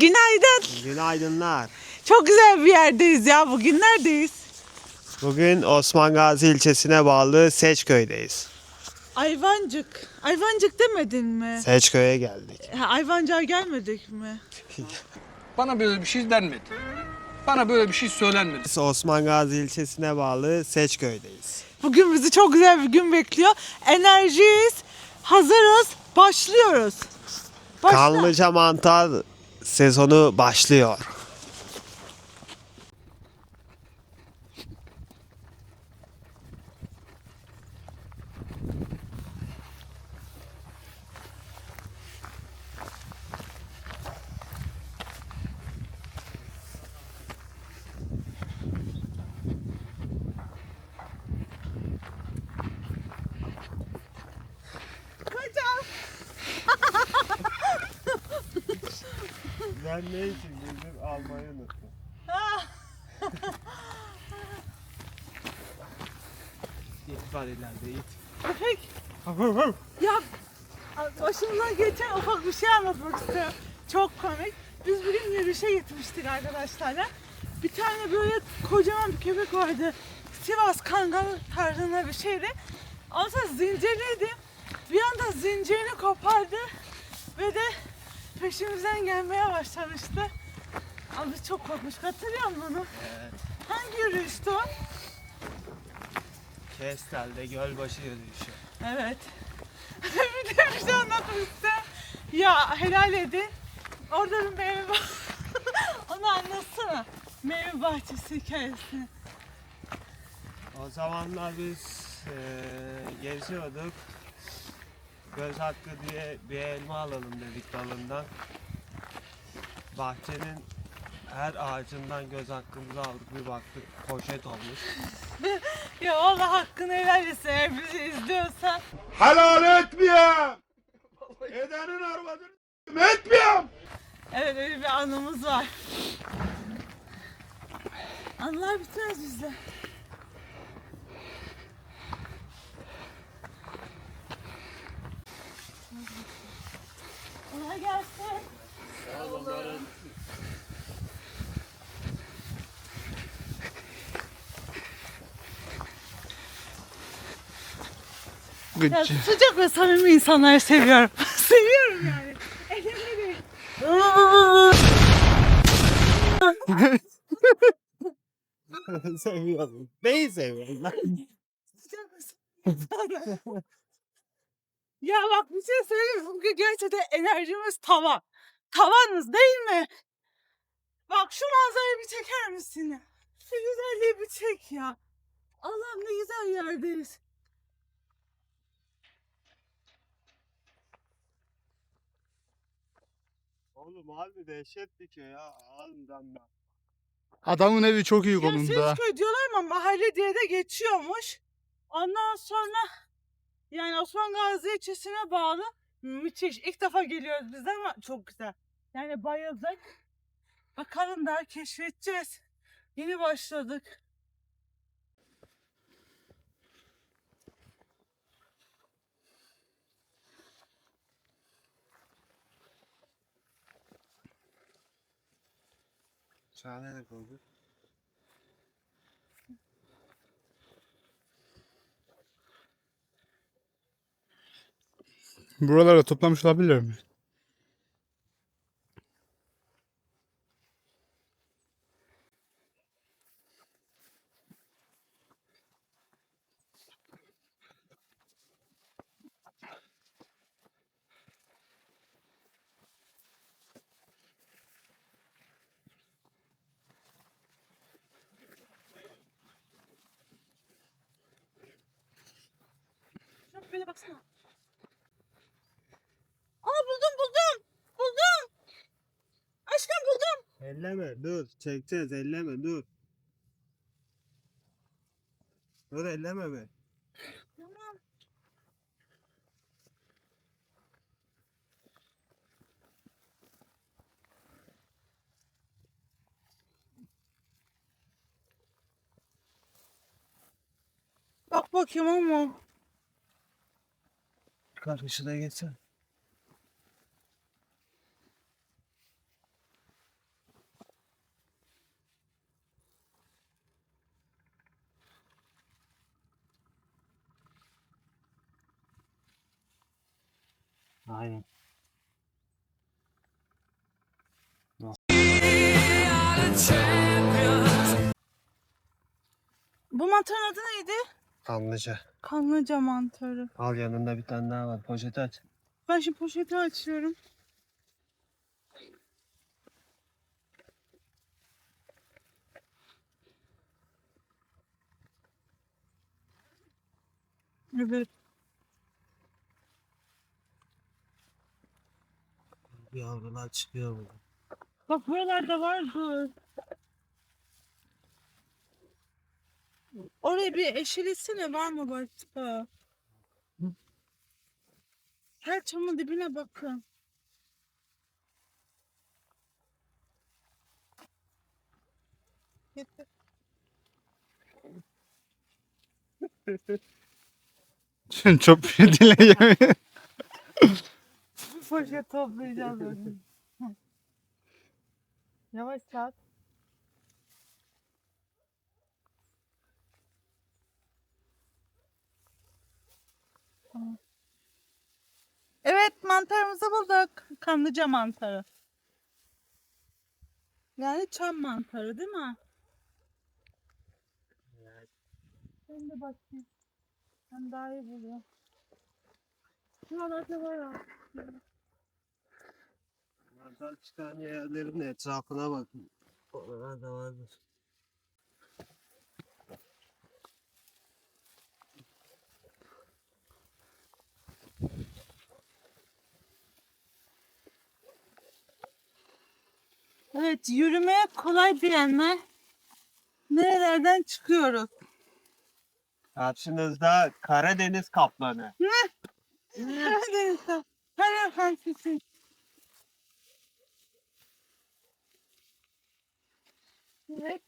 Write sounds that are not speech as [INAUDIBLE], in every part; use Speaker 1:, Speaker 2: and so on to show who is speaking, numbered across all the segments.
Speaker 1: Günaydın.
Speaker 2: Günaydınlar.
Speaker 1: Çok güzel bir yerdeyiz ya. Bugün neredeyiz?
Speaker 2: Bugün Osman Gazi ilçesine bağlı Seçköy'deyiz.
Speaker 1: Ayvancık. Ayvancık demedin mi?
Speaker 2: Seçköy'e geldik.
Speaker 1: Ha, Ayvancık'a gelmedik mi? [LAUGHS]
Speaker 3: Bana böyle bir şey denmedi. Bana böyle bir şey söylenmedi.
Speaker 2: Biz Osman Gazi ilçesine bağlı Seçköy'deyiz.
Speaker 1: Bugün bizi çok güzel bir gün bekliyor. Enerjiyiz. Hazırız. Başlıyoruz. Başla.
Speaker 2: Kanlıca mantar sezonu başlıyor. Ben ne için girdim almayı unuttum. İt var ileride it.
Speaker 1: Köpek. Ya başımdan geçen ufak bir şey anlatmak istiyorum. Çok komik. Biz bugün yürüyüşe gitmiştik arkadaşlarla. Bir tane böyle kocaman bir köpek vardı. Sivas Kangal tarzında bir şeydi. Aslında zincirliydi. Bir anda zincirini kopardı ve de peşimizden gelmeye başlamıştı. Abi çok korkmuş. Hatırlıyor musun onu?
Speaker 2: Evet.
Speaker 1: Hangi yürüyüştü o?
Speaker 2: Kestel'de Gölbaşı yürüyüşü.
Speaker 1: Evet. [LAUGHS] bir de bir şey anlatmak istedim. Ya helal edin. Orada bir meyve [LAUGHS] Onu anlatsana. Meyve bahçesi hikayesini.
Speaker 2: O zamanlar biz eee geziyorduk. Göz hakkı diye bir elma alalım dedik dalından. Bahçenin her ağacından göz hakkımızı aldık bir baktık poşet olmuş. [LAUGHS]
Speaker 1: Ya Allah hakkını helal etsin eğer bizi izliyorsan.
Speaker 4: Helal etmiyorum. Edenin arvadını etmiyorum.
Speaker 1: Evet öyle bir anımız var. Anılar bitmez bizde. Kolay gelsin. Ya sıcak ve samimi insanları seviyorum. [LAUGHS] seviyorum yani. Elimleri. [LAUGHS]
Speaker 2: seviyorum. Neyi seviyorum lan?
Speaker 1: Sıcak ve samimi. [LAUGHS] ya bak bir şey söyleyeyim. Bugün gerçekten enerjimiz tavan. Tavanız değil mi? Bak şu manzarayı bir çeker misin ya? Şu güzelliği bir çek ya. Allah'ım ne güzel yerdeyiz.
Speaker 2: Oğlum harbi dehşet bir köy ya. Ağzından bak.
Speaker 5: Adamın evi çok iyi
Speaker 1: Ya
Speaker 5: konumda.
Speaker 1: Sezköy diyorlar ama mahalle diye de geçiyormuş. Ondan sonra yani Osman Gazi ilçesine bağlı müthiş. İlk defa geliyoruz biz de ama çok güzel. Yani bayıldık. Bakalım daha keşfedeceğiz. Yeni başladık.
Speaker 2: Şahane de
Speaker 5: Buralara toplamış olabilir mi?
Speaker 1: Şuna baksana. Aa buldum buldum. Buldum. Aşkım buldum.
Speaker 2: Elleme dur. Çekeceğiz elleme dur. Dur elleme be.
Speaker 1: Tamam. Bak bakayım ama.
Speaker 2: Karışına geçsen.
Speaker 1: Mantarın adı neydi?
Speaker 2: Kanlıca.
Speaker 1: Kanlıca mantarı.
Speaker 2: Al yanında bir tane daha var. Poşeti aç.
Speaker 1: Ben şu poşeti açıyorum. Evet.
Speaker 2: Yavrular çıkıyor burada.
Speaker 1: Bak buralarda var Oraya bir eşelesene var mı başka? Her çamın dibine bakın. Yeter.
Speaker 5: Çok bir şey dileyeceğim.
Speaker 1: Bir poşet toplayacağız. Yavaş saat. Tamam. Evet mantarımızı bulduk. Kanlıca mantarı. Yani çam mantarı değil mi? Ben de bakayım. Ben daha iyi buluyorum. Şuralarda var ya.
Speaker 2: Mantar çıkan yerlerin etrafına bakın. Oralarda vardır.
Speaker 1: Evet, yürümeye kolay diyenler nerelerden çıkıyoruz?
Speaker 2: Karşınızda Karadeniz kaplanı.
Speaker 1: Karadeniz'de. Her efendisi. Evet.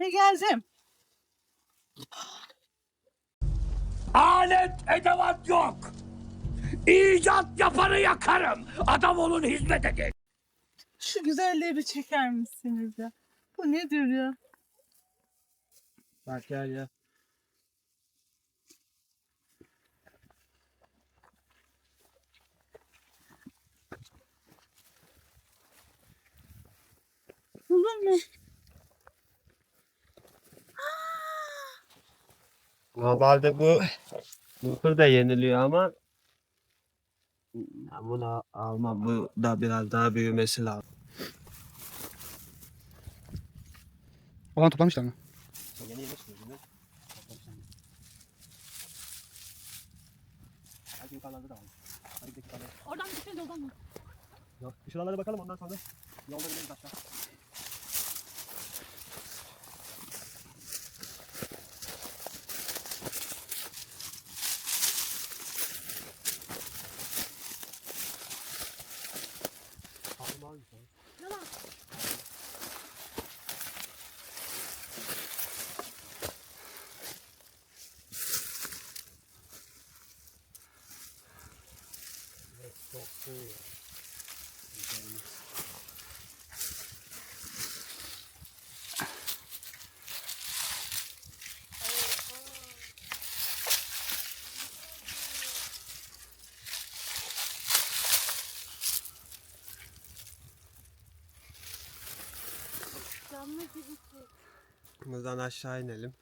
Speaker 1: Ve geldim.
Speaker 6: Alet edevat yok. İcat yapanı yakarım. Adam olun hizmet edin.
Speaker 1: Şu güzelliği bir çeker misiniz ya? Bu nedir ya?
Speaker 2: Bak gel ya.
Speaker 1: Buldun mu?
Speaker 2: Normalde bu mısır da yeniliyor ama ben bunu almam. Bu da biraz daha büyümesi lazım.
Speaker 5: Olan toplamışlar mı?
Speaker 1: Oradan gitseniz oradan mı?
Speaker 2: Yok, şuralara bakalım ondan sonra yolda gidelim aşağı.
Speaker 1: Gibi.
Speaker 2: Buradan aşağı inelim.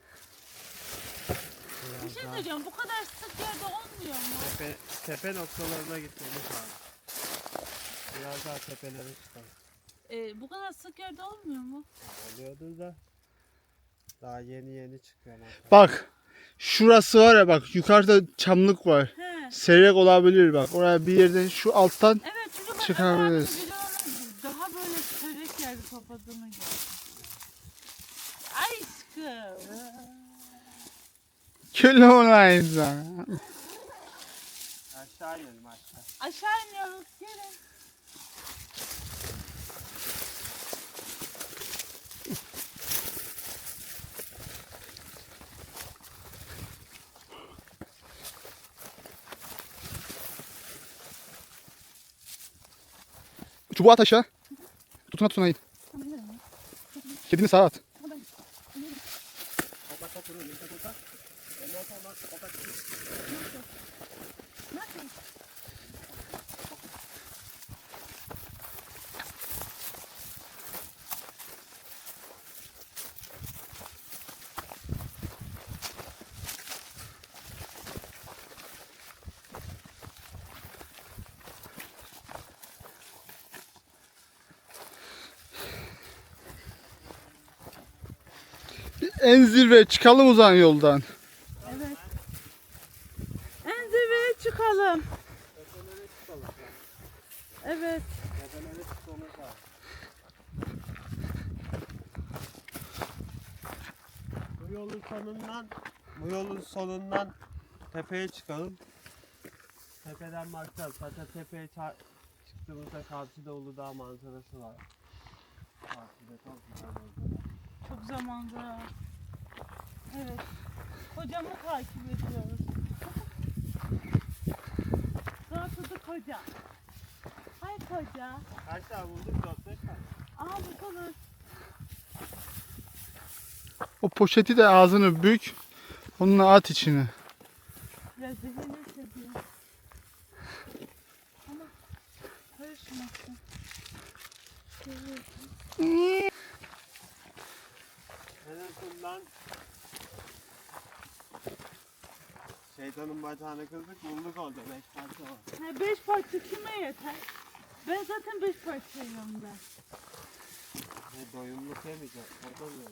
Speaker 1: Bir şey
Speaker 2: daha
Speaker 1: söyleyeceğim. Bu kadar sık yerde olmuyor mu?
Speaker 2: tepe, tepe noktalarına gitmemiz lazım. Biraz daha tepelere çıkalım.
Speaker 1: Ee, bu kadar sık yerde olmuyor mu?
Speaker 2: Oluyordu da daha yeni yeni çıkıyor.
Speaker 5: Bak. Şurası var ya bak yukarıda çamlık var.
Speaker 1: He.
Speaker 5: Seyrek olabilir bak. Oraya bir yerden şu alttan
Speaker 1: Evet ben videolarını daha böyle seyrek yerde topladığını gördüm. Aşkım.
Speaker 5: kül olayım sana.
Speaker 2: Aşağı inelim aşağı.
Speaker 1: Aşağı iniyoruz. Gelin.
Speaker 5: Çubuğu at aşağı. Tutun at tutun Kedini sağa at. En zirve çıkalım o zaman yoldan.
Speaker 1: Evet. En zirveye çıkalım. Evet.
Speaker 2: Bu yolun sonundan bu yolun sonundan tepeye çıkalım. Tepeden bakacağız. Zaten tepeye çıktığımızda karşıda Uludağ manzarası var. Karşıda çok güzel manzara.
Speaker 1: Çok güzel manzara. Evet. Kocamı takip ediyoruz. Rahatladı koca. Ay koca.
Speaker 2: Kaç tane bulduk? 4 5 tane.
Speaker 1: Aa bu kadar.
Speaker 5: O poşeti de ağzını bük. Onunla at içine.
Speaker 1: Biraz zehirli diyor. Ama karışmasın. Zehirli.
Speaker 2: En azından şeytanın bacağını kırdık bulduk orada 5 parça var.
Speaker 1: Ha, beş parça kime yeter? Ben zaten beş parça yiyorum ben.
Speaker 2: Ne doyumluk yemeyeceğiz. Orada mı?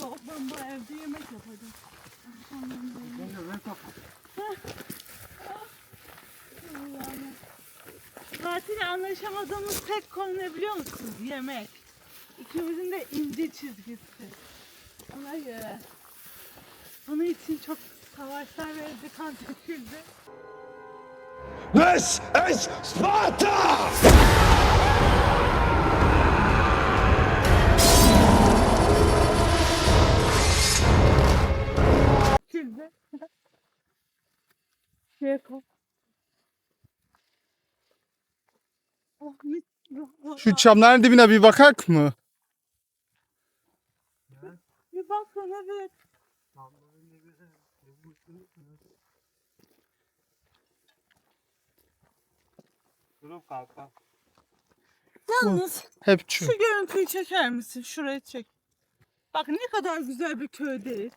Speaker 1: Yok ben bu evde yemek yapacağım. Akşamleyin de yemek. Allah'ım. Tatilde anlaşamadığımız tek konu ne biliyor musun? Yemek. İkimizin de ince çizgisi. Ona göre. Bunun için çok savaşlar verildi, kan döküldü.
Speaker 6: This is Sparta!
Speaker 1: Döküldü. Koy. Oh mis.
Speaker 5: Şu çamların dibine bir bakak mı?
Speaker 1: Bir bakın evet.
Speaker 2: Durup kalk
Speaker 1: Yalnız
Speaker 5: Hep şu.
Speaker 1: Şu görüntüyü çeker misin? Şuraya çek. Bak ne kadar güzel bir köydeyiz.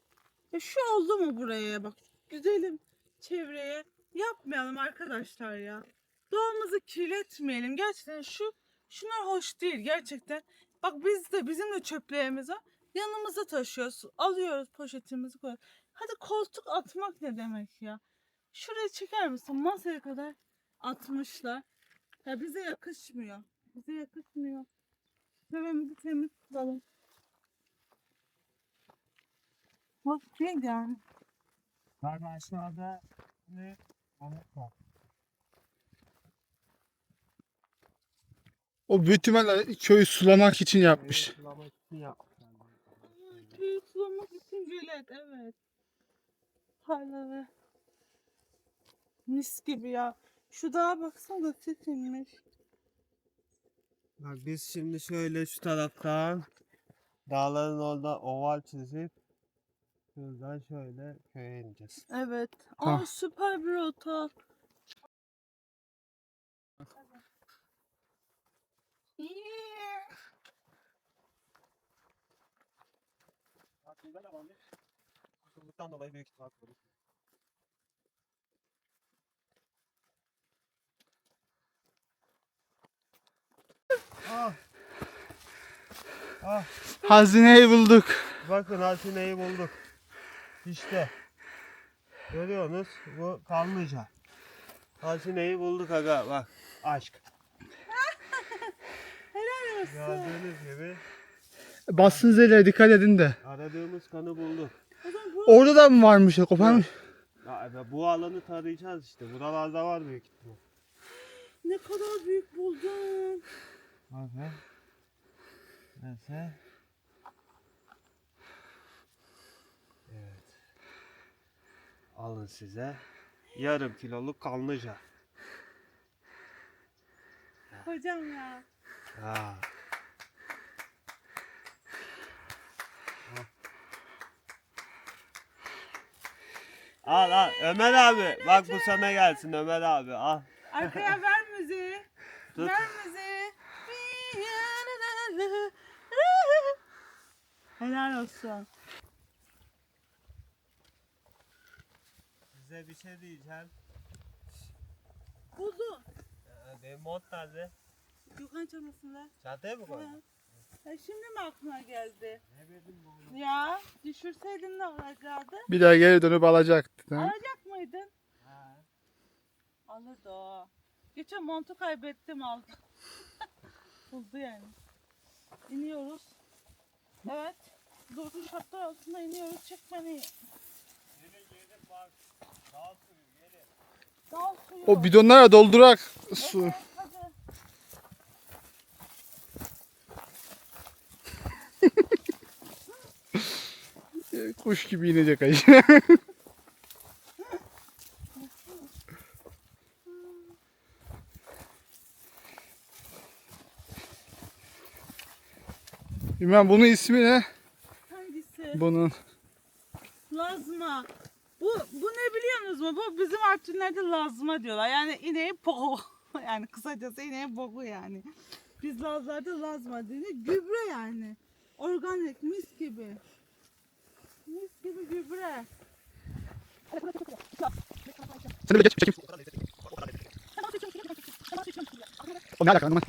Speaker 1: Ya şu oldu mu buraya bak. Güzelim çevreye yapmayalım arkadaşlar ya. Doğamızı kirletmeyelim. Gerçekten şu şunlar hoş değil gerçekten. Bak biz de bizim de çöplerimiz var. Yanımıza taşıyoruz. Alıyoruz poşetimizi koyuyoruz. Hadi koltuk atmak ne demek ya? Şuraya çeker misin? Masaya kadar atmışlar. Ya bize yakışmıyor. Bize yakışmıyor. Çevremizi temiz tutalım. Hoş değil yani.
Speaker 2: Bak aşağıda ne? Balık var.
Speaker 5: O büyük ihtimalle köyü sulamak için yapmış.
Speaker 2: Evet, sulama için yapmışlar.
Speaker 1: Köyü sulamak için gölet evet. Tarlalı. Mis gibi ya. Şu dağa baksana çekilmiş.
Speaker 2: Bak biz şimdi şöyle şu taraftan dağların orada oval çizip şuradan şöyle köye ineceğiz.
Speaker 1: Evet. Aa
Speaker 5: Ha.
Speaker 1: süper bir rota.
Speaker 2: Aklımda Susuzluktan dolayı büyük ihtimal kurulmuş. Ah. Ah.
Speaker 5: Hazineyi bulduk.
Speaker 2: Bakın hazineyi bulduk. İşte. Görüyorsunuz bu kanlıca. Hazineyi bulduk aga bak. Aşk. [LAUGHS]
Speaker 1: Helal olsun.
Speaker 2: Gördüğünüz gibi
Speaker 5: Bassın zeyler dikkat edin de.
Speaker 2: aradığımız kanı bulduk.
Speaker 5: Orada da mı varmış ya koparmış?
Speaker 2: Ya, e, bu alanı tarayacağız işte. Buralarda var büyük ihtimal.
Speaker 1: ne kadar büyük buldun.
Speaker 2: Bakın. Neyse. Evet. Alın size. Yarım kiloluk kanlıca.
Speaker 1: Hocam ya.
Speaker 2: Ha. Al al Ömer abi bak bu sana gelsin Ömer abi al.
Speaker 1: Arkaya [LAUGHS] ver müziği.
Speaker 2: Tut.
Speaker 1: Ver müziği. Helal olsun.
Speaker 2: Size bir şey diyeceğim.
Speaker 1: Buldum.
Speaker 2: Ee, Benim mod nerede?
Speaker 1: Gökhan çamasında.
Speaker 2: Çantaya mı koydun?
Speaker 1: Ha. Ya şimdi mi aklına geldi? Ya düşürseydin ne olacaktı?
Speaker 5: Bir daha geri dönüp alacaktı. ha?
Speaker 1: Alacak mıydın? Alırdı o. Geçen montu kaybettim aldım. [LAUGHS] Buldu yani. İniyoruz. Evet. Dördüncü katlar altında iniyoruz. Çek beni. Dal suyu.
Speaker 5: O bidonlara doldurak su.
Speaker 1: Evet,
Speaker 5: Kuş gibi inecek aşağı. [LAUGHS] Bilmem bunun ismi ne?
Speaker 1: Hangisi?
Speaker 5: Bunun.
Speaker 1: Lazma. Bu, bu ne biliyorsunuz mu? Bu bizim Artvinlerde lazma diyorlar. Yani ineğin boğu. [LAUGHS] Yani kısacası ineğin boğu yani. Biz Lazlarda lazma deniyor. Gübre yani. Organik mis gibi. Mis gibi gübre.
Speaker 5: Sen de geç çekeyim. O ne alaka lan?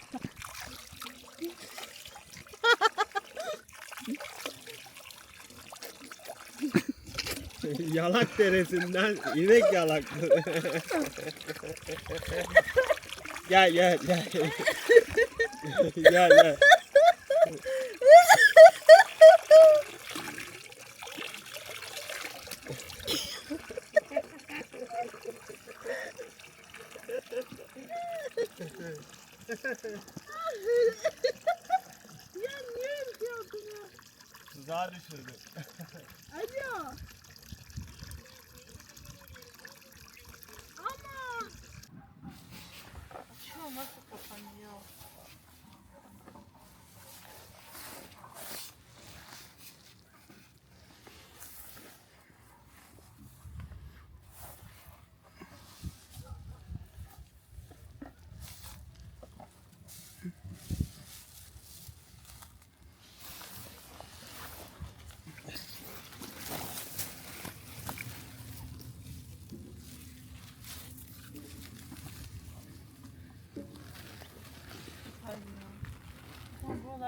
Speaker 2: Yalak deresinden inek yalakları. [LAUGHS] gel gel gel. [LAUGHS] gel gel. Tuzağa düşürdü.
Speaker 1: Alo.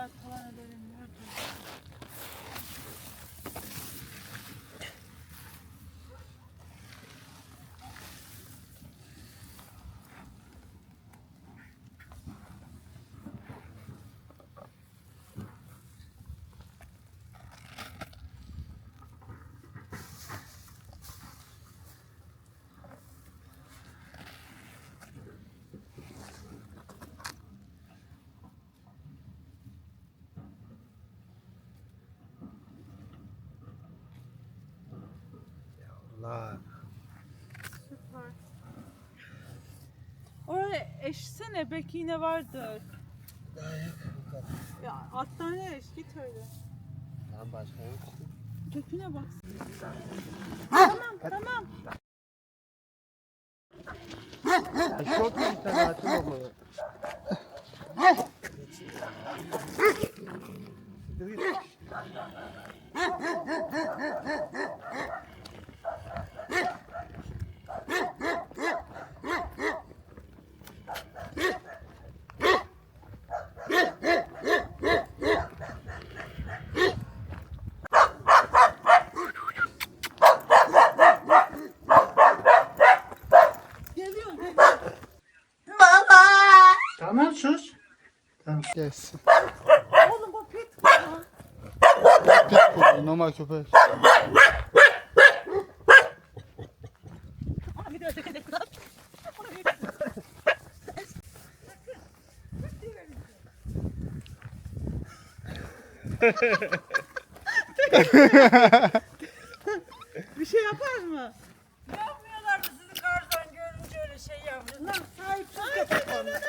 Speaker 1: Ben buralar falan
Speaker 2: Allah.
Speaker 1: Süper. Oraya eşsene belki yine vardır. Ya hastaneye eş git öyle.
Speaker 2: Lan başka yok.
Speaker 1: Köküne bak. tamam tamam.
Speaker 2: Ya çok iyi sanatım olmalı.
Speaker 1: Geliyor geliyor.
Speaker 5: Tamam sus. Tamam gelsin.
Speaker 1: Oğlum bu pit.
Speaker 5: Pitbull normal köpek.
Speaker 1: Bir şey yapar mı?
Speaker 7: Yapmıyorlar mı sizi karşıdan görünce öyle şey yapıyorlar. Sahipsiz köpek onlar.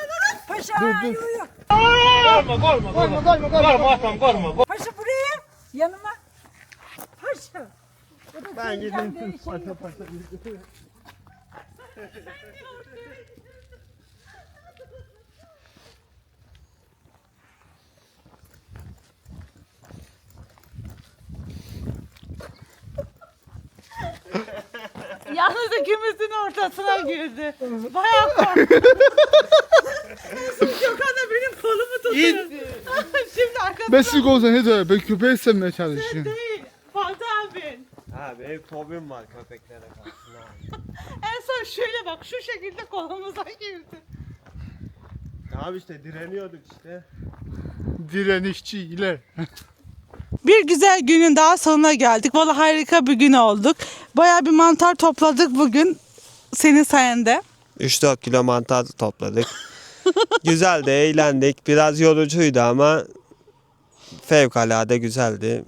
Speaker 7: Paşa
Speaker 5: Dur, dur.
Speaker 7: uyuyor. Paşa buraya yanıma. Paşa.
Speaker 2: Ben gideyim [LAUGHS] paşa paşa.
Speaker 1: Yalnız ikimizin ortasına girdi. Bayağı [LAUGHS] korktum. Gökhan da benim kolumu tutuyor. [LAUGHS] Şimdi arkadaşlar
Speaker 5: Beslik olsa ne diyor? Ben köpeği sevmeye çalışıyorum.
Speaker 1: değil. Fatih abi.
Speaker 2: Ha benim fobim var köpeklere karşı. abi. [LAUGHS]
Speaker 1: En son şöyle bak şu şekilde kolumuza girdi.
Speaker 2: Tamam işte direniyorduk işte.
Speaker 5: Direnişçiler. [LAUGHS]
Speaker 1: Bir güzel günün daha sonuna geldik. Valla harika bir gün olduk. Baya bir mantar topladık bugün. Senin sayende.
Speaker 2: 3-4 kilo mantar topladık. [LAUGHS] Güzeldi, eğlendik. Biraz yorucuydu ama fevkalade güzeldi.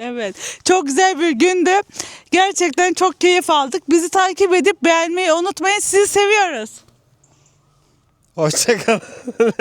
Speaker 1: Evet. Çok güzel bir gündü. Gerçekten çok keyif aldık. Bizi takip edip beğenmeyi unutmayın. Sizi seviyoruz.
Speaker 2: Hoşçakalın. [LAUGHS]